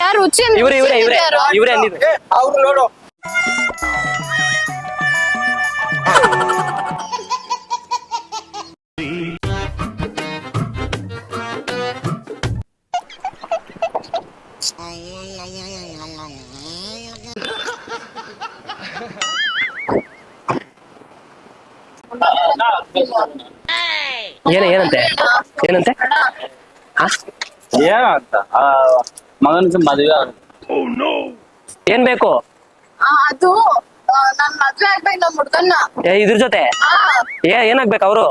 ಯಾರು ಹುಚ್ಚಿ ಇವ್ರೆ ಇವ್ರೆ ಇವ್ರೆ ಇವ್ರೆ ಅಂದಿದ್ದು ಅವ್ರು ನೋಡು. ಏನ ಏನಂತೆ? ಏನಂತೆ? ಆ? ಏನಂತ ಆ ಮಗನಿಗೆ ಮದುವೆ ಆಗುತ್ತೆ ಏನ್ ಬೇಕು? ಆ, ಅದು ಆ, ನಾನ್ ಮದ್ವೆ ಆಗ್ಬೇಕು ನಮ್ ಹುಡ್ಗನ್ನ. ಏ ಇದ್ರ ಜೊತೆ? ಆ, ಏ ಏನಾಗ್ಬೇಕು ಅವರು?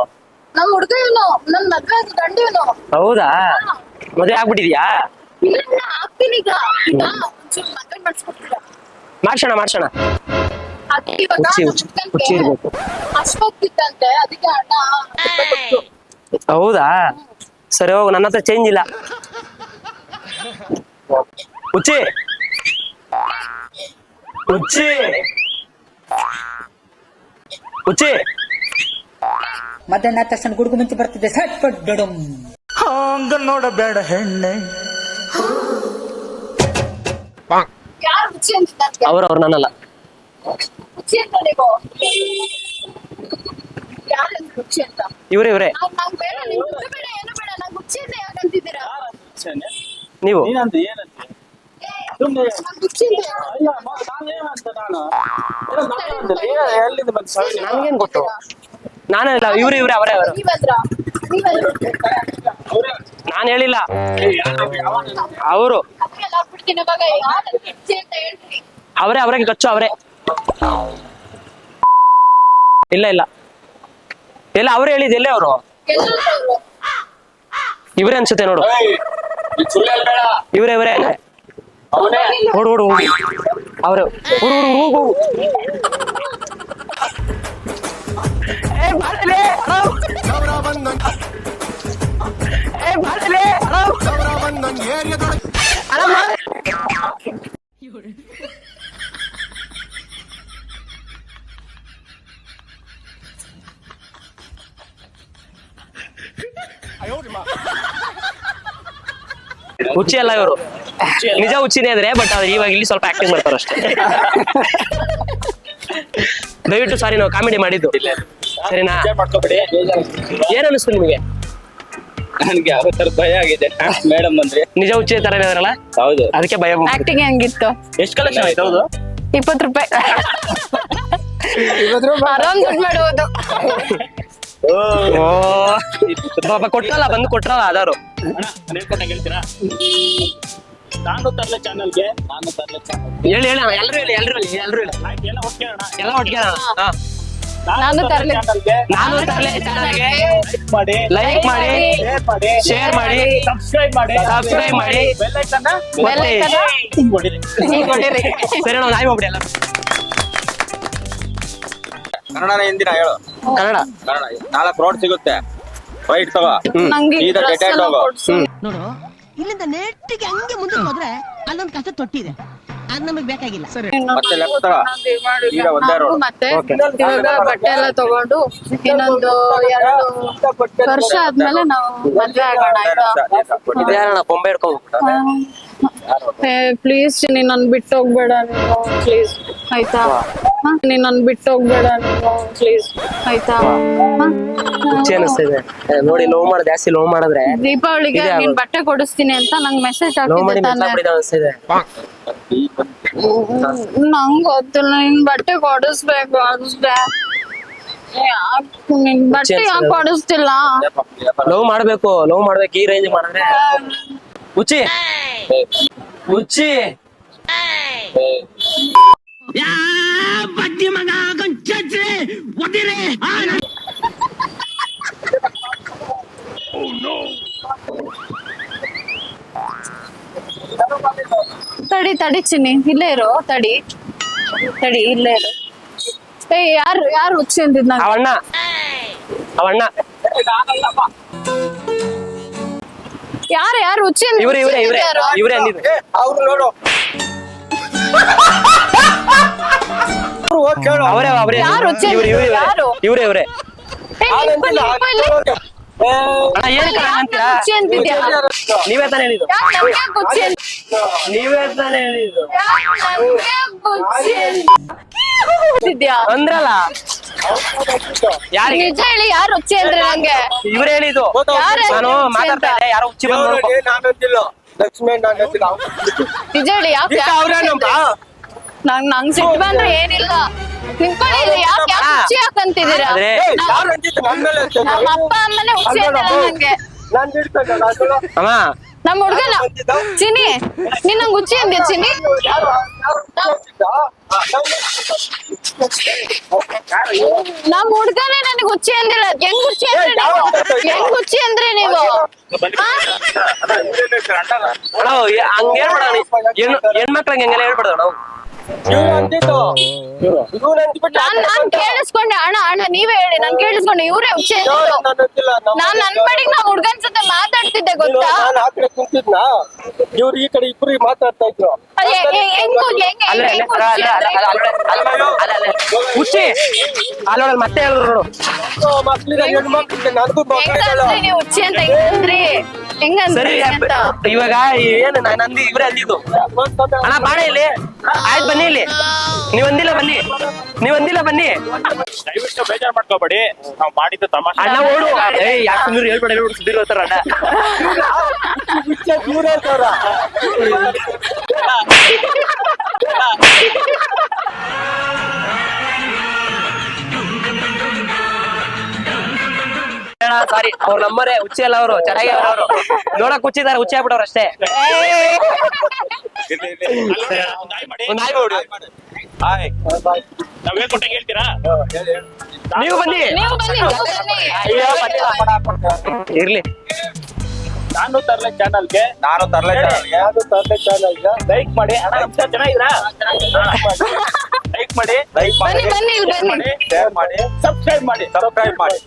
ನಮ್ ಹುಡ್ಗ ಇವನು ನನ್ ಮದ್ವೆ ಆಗ ಗಂಡ ಇವನು ಹೌದಾ ಮದ್ವೆ ಆಗ್ಬಿಟ್ಟಿದ್ಯಾ? ಇಲ್ಲ ಆಗ್ತೀನಿ ಈಗ. ಈಗ ಒಂಚೂರು ಮದ್ವೆ ಮಾಡ್ಸ್ಕೊಡ್ತೀರಾ? ಮಾಡ್ಸೋಣ ಮಾಡ್ಸೋಣ. ಅದಕ್ಕೆ ಇವಾಗ ಹುಚ್ಚಿ, ನಮ್ ಹುಚ್ಚಿ, ಹುಡ್ಗನ್ಗೆ ಹುಚ್ಚಿ ಇರ್ಬೇಕು. ಅಷ್ಟೊತ್ತಿತ್ತಂತೆ ಅದಕ್ಕೆ ಅಣ್ಣ ಕೊಟ್ಟು. ಹೌದಾ? ಸರಿ ಹೋಗು ನನ್ನ ಹತ್ರ ಚೇಂಜ್ ಇಲ್ಲ. ಹುಚ್ಚಿ ಹುಚ್ಚಿ ಹುಚ್ಚಿ ಮಧ್ಯಾಹ್ನ ತಕ್ಷಣ ಗುಡುಗು ಮುಂಚೆ ಬರ್ತಿದ್ದೆ ಸಟ್ ಪಟ್ ಡಡಮ್ ಹಂಗ ನೋಡಬೇಡ ಹೆಣ್ಣೆ. ಯಾರು ಅವ್ರ ಅವ್ರು ನನ್ನಲ್ಲ. ಇವ್ರೆ ಇವ್ರೆ ನಾವ್ ನಂಗ್ ಬೇಡ ನಿಮ್ ಹುಡ್ಗ ಬೇಡ ಏನು ಬೇಡ ನಂಗ್ ಹುಚ್ಚಿ ಅಂತ ಯಾಕಂತಿದ್ದೀರಾ ನೀವು? ನೀನಂತ ಏನಂತ? ಅಲ್ಲ ನಾನೇನಂತ ನಾನು? ಎಲ್ಲಿಂದ? ನನ್ಗೇನ್ ಗೊತ್ತು? ನಾನಲ್ಲ ಇವ್ರೆ ಇವ್ರೆ ಅವರೇ ಅವರು. ನಾನು ನೀವಂದ್ರ ನಾನ್ ಹೇಳಿಲ್ಲ. ಅವರು? ಅವರೇ. ಅವರೇ ಗೊತ್ತು ಅವರೇ. ಇಲ್ಲ ಇಲ್ಲ. ಎಲ್ಲ ಅವ್ರು ಹೇಳಿದ್ ಎಲ್ಲೇ ಅವರು? ಎಲ್ಲರೂ ಅವ್ರು. ಇವ್ರೆ ಅನ್ಸುತ್ತೆ ನೋಡು. ಇವ್ರೆ. ಇವ್ರೆ. ಓಡು ಓಡು ಹೋಗು ಅವ್ರೆ. ಓಡು ಓಡು ಹೋಗು ಹೋಗು ಹುಚ್ಚಿ ಅಲ್ಲ ಇವರು. ನಿಜ ಹುಚ್ಚಿನೇ ಅಂದ್ರೆ ಬಟ್ ಅವ್ರು ಇವಾಗ ಇಲ್ಲಿ ಸ್ವಲ್ಪ ಆಕ್ಟಿಂಗ್ ಮಾಡ್ತಾರೆ ಅಷ್ಟೇ. ದಯವಿಟ್ಟು ಸಾರಿ ನಾವು ಕಾಮಿಡಿ ಮಾಡಿದ್ದು. ಸರಿನಾ? ಮಾಡ್ಕೊಬೇಡಿ ಏನ್ ಅನಿಸ್ತು ನಿಮಗೆ? ನನ್ಗೆ ಯಾವ ತರ ಭಯ ಆಗಿದೆ. ಮೇಡಮ್ ಅಂದ್ರೆ ನಿಜ ಹುಚ್ಚಿ ತರ ಇದಾರಲ್ಲ? ಹೌದು. ಅದಕ್ಕೆ ಭಯ ಆಕ್ಟಿಂಗ್ ಹೆಂಗಿತ್ತು? ಎಷ್ಟು ಕಲೆಕ್ಷನ್ ಆಯ್ತು? ಹೌದು. ಇಪ್ಪತ್ತು ರೂಪಾಯಿ. ಆರಾಮ್ ದುಡ್ಡು ಮಾಡುವುದು ಓ. ಪಾಪ ಕೊಟ್ರಲ್ಲ ಬಂದು ಕೊಟ್ರಲ್ಲ ಅದಾರು ಹೇಳ್ತೀರಾ ನಾನು ತರಲೆ ಚಾನಲ್ಗೆ. ನಾನು ತರಲೆ ಚಾನಲ್ ಹೇಳಿ ಹೇಳಿ ಎಲ್ಲರೂ ಹೇಳಿ ಎಲ್ಲರೂ ಹೇಳಿ ಎಲ್ಲರೂ ಹೇಳಿ. ಎಲ್ಲ ಒಟ್ಟಿಗೆ. ಎಲ್ಲ ಒಟ್ಟಿಗೆ ಹಾ. ನಾನು ತರಲೆ ಚಾನಲ್ಗೆ. ನಾನು ತರಲೆ ಚಾನಲ್ಗೆ. ಲೈಕ್ ಮಾಡಿ. ಲೈಕ್ ಮಾಡಿ. ಶೇರ್ ಮಾಡಿ. ಶೇರ್ ಮಾಡಿ. ಸಬ್ಸ್ಕ್ರೈಬ್ ಮಾಡಿ. ಸಬ್ಸ್ಕ್ರೈಬ್ ಮಾಡಿ. ಬೆಲ್ ಐಕನ್ನ ಬೆಲ್ ಐಕನ್ನ ಕೊಡಿರಿ ಕೊಡಿರಿ ಸರಿ ನಾವು ನಾಯಿ ಮಾಡ್ಬಿಡಿ ಎಲ್ಲ ಕನ್ನಡನ ಹಿಂದಿನ ಹೇಳು. ಕನ್ನಡ. ಕನ್ನಡ ನಾಲ್ಕು ರೋಡ್ ಸಿಗುತ್ತೆ. ರೈಟ್ ತಗೋ. ನಂಗೆ ಸೀದಾ ಡ್ರೆಸ್ ಡೆಟೆಕ್ಟ್ ಎಲ್ಲ ಹೋಗು. ಕೊಡ್ಸು. ನೋಡು ಇಲ್ಲಿಂದ ನೆಟ್ಟಿಗೆ ಹಂಗೆ ಮುಂದೆ ಹೋದ್ರೆ ಅಲ್ಲೊಂದು ಕಸ ತೊಟ್ಟಿದೆ. ಅದ್ ನಮಗ್ ಬೇಕಾಗಿಲ್ಲ. ಮತ್ತೆ ಲೆಫ್ಟ್ ತಗೋ. ಸೀದಾ ಒಂದೇ ನಾವು ರೋಡ್ ಮತ್ತೆ ಇವಾಗ ಬಟ್ಟೆ ಎಲ್ಲ ತಗೊಂಡು ಇನ್ನೊಂದು ಎರಡು ವರ್ಷ ಆದ್ಮೇಲೆ ನಾವು ಮದ್ವೆ ಆಗೋಣ ಆಯ್ತಾ? ಯಾರಣ್ಣ ಬೊಂಬೆ ಹಿಡ್ಕೊಂಡು ಪ್ಲೀಸ್ ನೀನ್ ಬಿಟ್ಟು ಹೋಗ್ಬೇಡ ನೀನು. ಪ್ಲೀಸ್ ಆಯ್ತಾ? ನೀನ್ ನನ್ ಬಿಟ್ಟು ಹೋಗ್ಬೇಡ ಪ್ಲೀಸ್ ಆಯ್ತಾ? ಹುಚ್ಚಿ ಅನಿಸ್ತಿದೆ ನೋಡಿ ಲವ್ ಮಾಡ ಜಾಸ್ತಿ ಲವ್ ಮಾಡಿದ್ರೆ ದೀಪಾವಳಿಗೆ ಇದೆ ನೀನ್ ಬಟ್ಟೆ ಕೊಡಿಸ್ತೀನಿ ಅಂತ ನಂಗ್ ಮೆಸೇಜ್ ಲವ್ ಮಾಡಿ ಹಾಕಿದ್ದೆ ತಾನೆ. ಅನಿಸ್ತಿದೆ ನಂಗ್ ಗೊತ್ತಿಲ್ಲ ನಿನ್ ಬಟ್ಟೆ ಕೊಡಿಸ್ಬೇಕು ಯಾಕ್ ನಿನ್ ಬಟ್ಟೆ ಯಾಕೆ ಕೊಡಿಸ್ತಿಲ್ಲ? ಲವ್ ಮಾಡ್ಬೇಕು ಲವ್ ಮಾಡ್ಬೇಕು ಈ ರೇಂಜ್ ಮಾಡಿದ್ರೆ. ಹುಚ್ಚಿ! ಹುಚ್ಚಿ! ಬಡ್ಡಿ ಮಗ ಕೊಂಚೆ ಒದಿರೆ ತಡಿ ತಡಿ ಚಿನ್ನಿ ಇಲ್ಲೇ ಇರೋ ತಡಿ. ತಡಿ ಇಲ್ಲೇ ಇರೋ. ಏ ಯಾರು ಯಾರು ಹುಚ್ಚಿ ಅಂದಿದ್ ನಂಗೆ ಅವಣ್ಣ. ಅವಣ್ಣ. ಯಾರು ಯಾರು ಹುಚ್ಚಿ ಇವ್ರೆ ಇವ್ರೆ ಇವ್ರೆ. ಇವ್ರೆ ಅಂದಿದ್ರು ಅವ್ರು ನೋಡು. ಅವರೇ ಅವರೇ. ಯಾರು ಇವ್ರೆ ಇವ್ರೆ ಯಾರು? ಇವ್ರೆ ಇವ್ರೆ. ನೀವೇ ತಾನೇ ಹೇಳಿದ್ದು. ಯಾಕ್ ನಮ್ಗೆ ಗುಚ್ಚಿ ನೀವೇ ತಾನೇ ಹೇಳಿದ್ದು. ಯಾಕ್ ನಮ್ಗೆ ಗುಚ್ಚಿ ಅಂತಿದ್ಯಾ? ಅಂದ್ರಲ್ಲ. ಯಾರಿಗೆ? ನಿಜ ಹೇಳಿ ಯಾರು ಹುಚ್ಚಿ ಅಂದ್ರೆ ನಂಗೆ? ಇವ್ರು ಹೇಳಿದ್ದು. ಯಾರು ನಾನು ಮಾತಾಡ್ತಾ ಇದ್ದೆ ಯಾರೋ ಹುಚ್ಚಿ ಲಕ್ಷ್ಮಿ ನಿಜ ಹೇಳಿ ಯಾಕೆ ಅವ್ರೇನಪ್ಪ ನಂಗ್ ನಂಗ್ ಸಿಟ್ಟು ಬಂದ್ರೆ ಏನಿಲ್ಲ. ನಿಂತ್ಕೊಳ್ಳಿ ಇಲ್ಲಿ ಯಾಕೆ. ಹುಚ್ಚಿ ಹಾಕಂತಿದ್ದೀರಾ? ಆದ್ರೆ ನಮ್ಮ ಅಪ್ಪ ಅಮ್ಮನೇ ಹುಚ್ಚಿ ಅಂತಾರ ನಂಗೆ. ನಾನು ಹಿಡ್ಕೊಂಡೆ ಅಮ್ಮ. ನಮ್ಮ ಹುಡ್ಗನ? ಚಿನಿ ನಿನ್ನ ಹುಚ್ಚಿ ಅಂದ್ಯ ಚಿನಿ ನಮ್ ಹುಡ್ಗನೇ ನನಗ್ ಹುಚ್ಚಿ ಅಂದಿಲ್ಲ. ಹೆಂಗ್ ಹುಚ್ಚಿ ಅಂದ್ರೆ ನೀವು? ಹೆಂಗ್ ಹುಚ್ಚಿ ಅಂದ್ರೆ ನೀವು? ಹೆಂಗೆಲ್ಲ ಹೇಳ್ಬಿಡೋಣ ನಾನ್ ನಾನ್ ಕೇಳಿಸ್ಕೊಂಡೆ ಅಣ್ಣ ಅಣ್ಣ ನೀವೇ ಹೇಳಿ ನಾನ್ ಕೇಳಿಸ್ಕೊಂಡೆ ಇವ್ರೇ ಅಂದಿದ್ದು ನಾನು ನಾನ್ ಪಾಡಿಗೆ ನಾ ಹುಡ್ಗನ್ ಜೊತೆ ಮಾತಾಡ್ತಿದ್ದೆ ಗೊತ್ತಾ? ನಾನು ಆ ಕಡೆ ಕುಂತಿದ್ನ ಇವ್ರು ಈ ಕಡೆ ಇಬ್ರು ಮಾತಾಡ್ತಾ ಇದ್ರು ಹುಚ್ಚಿ ಅಲ್ಲ, ಅಲ್ಲ, ಅಂದ್ರೆ? ಅಲ್ಲ, ಅಲ್ಲ, ಅಲ್ಲ, ಅಲ್ಲ, ಅಲ್ಲ. ಹುಚ್ಚಿ ಅಲ್ಲೋಡಲ್ಲಿ ಮತ್ತೆ ಹೇಳಿದ್ರು ನೋಡು ಮಕ್ಳಿಗೆ ಹೆಣ್ಮಕ್ಳಿಗೆ ನನಗೂ ಹುಚ್ಚಿ ಅಂತ ಹೆಂಗಂದ್ರಿ ಸರಿ ಇವಾಗ ಏನು ನಂದಿ ಇವ್ರೆ ಅಂದಿದ್ದು ಅಣ್ಣ ಬಾಣ ಇಲ್ಲಿ ಆಯ್ತು ಬನ್ನಿ ಇಲ್ಲಿ ನೀವ್ ಅಂದಿಲ್ಲ ಬನ್ನಿ ನೀವ್ ಅಂದಿಲ್ಲ ಬನ್ನಿ ದಯವಿಟ್ಟು ಬೇಜಾರ್ ಮಾಡ್ಕೋಬೇಡಿ ನಾವು ಮಾಡಿದ್ದು ತಮಾಷೆ ಅಣ್ಣ ಓಡು ಏ ಯಾಕೆ ಹೇಳ್ಬೇಡ ಹೇಳ್ಬಿಡು ಸುದ್ದಿ ಅಣ್ಣ ಸಾರಿ ಅವ್ರ ನಂಬರೇ ಹುಚ್ಚೆ ಅಲ್ಲ ಅವರು ಚೆನ್ನಾಗಿ ಅವರು. ನೋಡಕ್ ಹುಚ್ಚಿದಾರೆ ಹುಚ್ಚೆ ಆಗ್ಬಿಡವ್ರು ಅಷ್ಟೇ. ನೀವು ಬನ್ನಿ. ಇರ್ಲಿ. ನಾನು ತರ್ಲೆ ಚಾನಲ್ಗೆ. ನಾನು ತರಲೆ ಯಾರು ತರಲೆ ಚಾನಲ್ಗೆ. ಲೈಕ್ ಮಾಡಿ. ಅಣ್ಣ ನಮಸ್ಕಾರ ಚೆನ್ನಾಗಿದ್ದೀರಾ ಲೈಕ್ ಮಾಡಿ. ಲೈಕ್ ಬನ್ನಿ ಬನ್ನಿ ಇಲ್ಲಿ ಬನ್ನಿ. ಶೇರ್ ಮಾಡಿ. ಸಬ್ಸ್ಕ್ರೈಬ್ ಮಾಡಿ. ಸಬ್ಸ್ಕ್ರೈಬ್ ಮಾಡಿ.